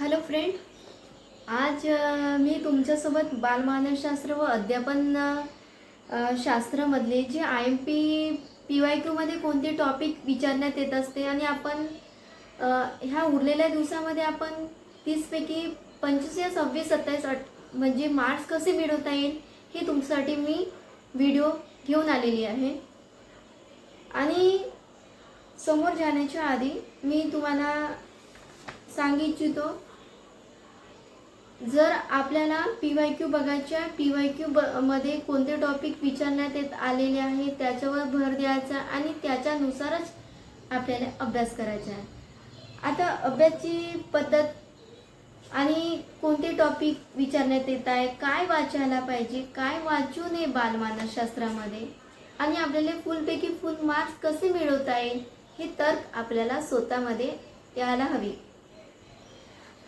Hello friend आज मी तुमच्यासोबत बालमानसशास्त्र व अध्यापन शास्त्रामधले जे I M P P Y क्यूमध्ये कोणते टॉपिक विचारण्यात येत असते आणि आपण ह्या उरलेल्या दिवसामध्ये आपण तीसपैकी पंचवीस या सव्वीस सत्तावीस अठ म्हणजे मार्क्स कसे मिळवता येईल हे तुमच्यासाठी मी व्हिडिओ घेऊन आलेली आहे. आणि समोर जाण्याच्या आधी मी तुम्हाला सांगू इच्छितो जर आपल्याला पी वाय क्यू बघायच्या पी वाय क्यू ब मध्ये कोणते टॉपिक विचारण्यात येत आलेले आहे त्याच्यावर भर द्यायचा आणि त्याच्यानुसारच आपल्याला अभ्यास करायचा आहे. आता अभ्यासची पद्धत आणि कोणते टॉपिक विचारण्यात येत आहे काय वाचायला पाहिजे काय वाचू नये बालमानसशास्त्रामध्ये आणि आपल्याला फुलपैकी फुल मार्क्स कसे मिळवता येईल हे तर्क आपल्याला स्वतःमध्ये यायला हवी.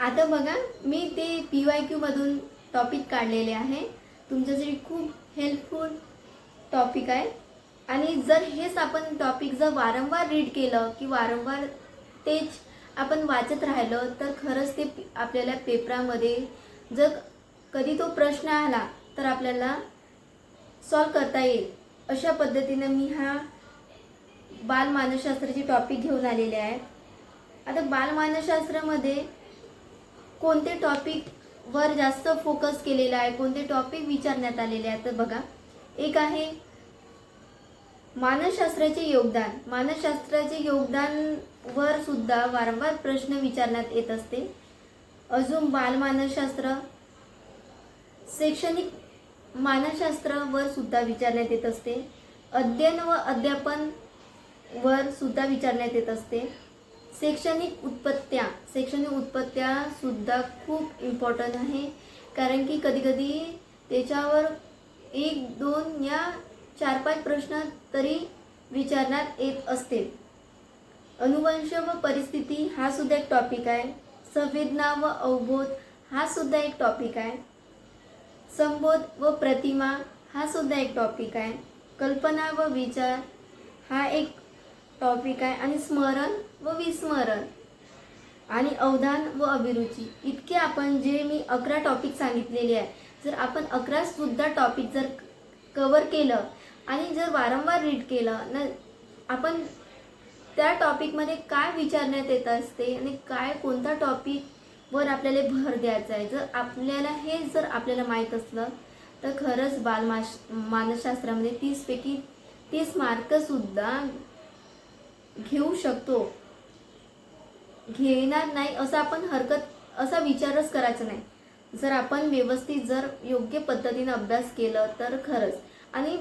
आता बघा मी ते पी वाय क्यूमधून टॉपिक काढलेले आहे. तुमच्यासाठी खूप हेल्पफुल टॉपिक आहे. आणि जर हेच आपण टॉपिक जर वारंवार रीड केलं की वारंवार तेच आपण वाचत राहिलं तर खरंच ते आपल्याला पेपरामध्ये जर कधी तो प्रश्न आला तर आपल्याला सॉल्व करता येईल. अशा पद्धतीनं मी हा बालमानसशास्त्राचे टॉपिक घेऊन आलेले आहे. आता बालमानसशास्त्रामध्ये कोणते टॉपिक वर जास्त फोकस केलेला आहे? कोणते टॉपिक विचारण्यात आलेले आहेत? तर बघा. एक आहे मानसशास्त्राचे योगदान. मानसशास्त्राचे योगदान वर सुद्धा वारंवार प्रश्न विचारण्यात येत असते. अजून बालमानसशास्त्र शैक्षणिक मानसशास्त्रावर सुद्धा विचारण्यात येत असते. अध्ययन व अध्यापन वर सुद्धा विचारण्यात येत असते. शैक्षणिक उत्पत्त्या शैक्षणिक उत्पत्त्या सुद्धा खूप इम्पॉर्टंट आहे. कारण की कधीकधी त्याच्यावर एक दोन या चार पाच प्रश्न तरी विचारण्यात येत असते. अनुवंश व परिस्थिती हा सुद्धा एक टॉपिक आहे. संवेदना व अवबोध हा सुद्धा एक टॉपिक आहे. संबोध व प्रतिमा हा सुद्धा एक टॉपिक आहे. कल्पना व विचार हा एक टॉपिक आहे आणि स्मरण व विस्मरण आणि अवधान व अभिरुची. इतके आपण जे मी अकरा टॉपिक सांगितलेले आहे जर आपण अकरा सुद्धा टॉपिक जर कवर केलं आणि जर वारंवार रीड केलं न आपण त्या टॉपिकमध्ये काय विचारण्यात येत असते आणि काय कोणता टॉपिकवर आपल्याला भर द्यायचा आहे? जर आपल्याला हे जर आपल्याला माहीत असलं तर खरंच बालमाश मानसशास्त्रामध्ये तीसपैकी तीस मार्कसुद्धा घेऊ शकतो. घेणार नाही असं आपण हरकत असा विचारच करायचा नाही. जर आपण व्यवस्थित जर योग्य पद्धतीने अभ्यास केलं तर खरंच. आणि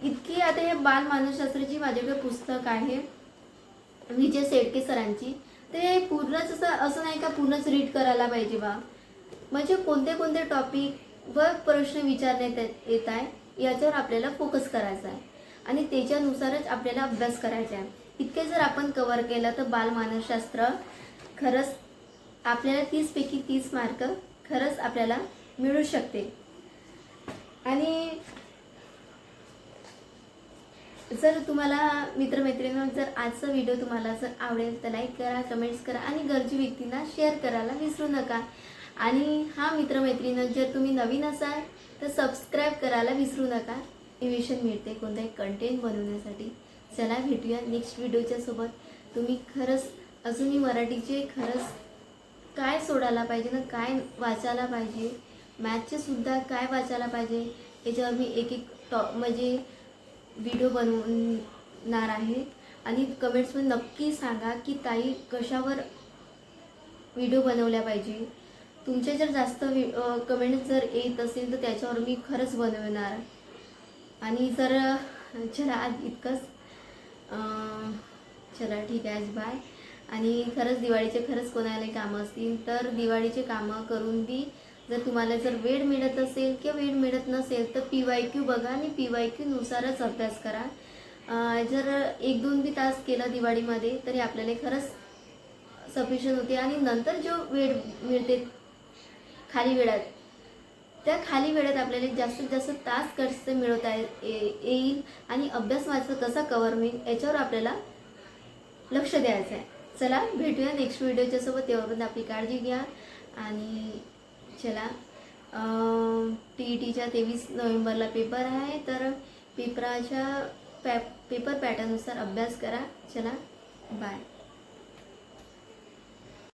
इतकी आता हे बालमानसशास्त्राची माझ्याकडे पुस्तक आहे विजय सेडके सरांची. ते पूर्णच असं असं नाही का पूर्णच रीड करायला पाहिजे बा. म्हणजे कोणते कोणते टॉपिक व प्रश्न विचारण्यात येत आहे याच्यावर आपल्याला फोकस करायचा आहे. आणि त्याच्यानुसारच आपल्याला अभ्यास करायचा आहे. इतके जर आपण कवर केलं तर बालमानसशास्त्र खरंच आपल्याला तीसपैकी तीस मार्क खरंच आपल्याला मिळू शकते. आणि जर तुम्हाला मित्रमैत्रिणी जर आजचा व्हिडिओ तुम्हाला जर आवडेल तर लाईक करा कमेंट्स करा आणि गरजू व्यक्तींना शेअर करायला विसरू नका. आणि हा मित्रमैत्रिणी जर तुम्ही नवीन असाल तर सबस्क्राईब करायला विसरू नका. इन्व्हिशन मिळते. कोणताही कंटेंट बनवण्यासाठी. चला भेटूया नेक्स्ट व्हिडिओच्या सोबत. तुम्ही खरंच अजूनही मराठीचे खरंच काय सोडायला पाहिजे ना काय वाचायला पाहिजे? मॅथचे सुद्धा काय वाचायला पाहिजे? याच्यावर मी एक एक टॉ म्हणजे व्हिडिओ बनवणार आहे. आणि कमेंट्समध्ये नक्की सांगा की ताई कशावर व्हिडिओ बनवल्या पाहिजे? तुमचे जर जास्त कमेंट्स जर येत असेल तर त्याच्यावर मी खरंच बनवणार. आणि जर चला आज इतकंच चला ठीक आहे आज बाय आणि खरंच दिवाळीचे खरंच कोणाला कामं असतील तर दिवाळीचे कामं करून बी जर तुम्हाला जर वेळ मिळत असेल किंवा वेळ मिळत नसेल तर पी वाय क्यू बघा आणि पी वाय क्यूनुसारच अभ्यास करा. जर एक दोन बी तास केलं दिवाळीमध्ये तरी आपल्याला खरंच सफिशियंट होते. आणि नंतर जो वेळ मिळते खाली वेळात त्या खाली वेळेत आपल्याला जास्तीत जास्त तास कसे मिळवता ये- येईल आणि अभ्यास माझा कसा कवर होईल याच्यावर आपल्याला लक्ष द्यायचं आहे. चला भेटूया नेक्स्ट व्हिडिओच्या सोबत. तेव्हापर्यंत आपली काळजी घ्या. आणि चला टी ई टीच्या तेवीस नोव्हेंबरला पेपर आहे तर पेपराच्या पॅ पेपर पॅटर्ननुसार अभ्यास करा. चला बाय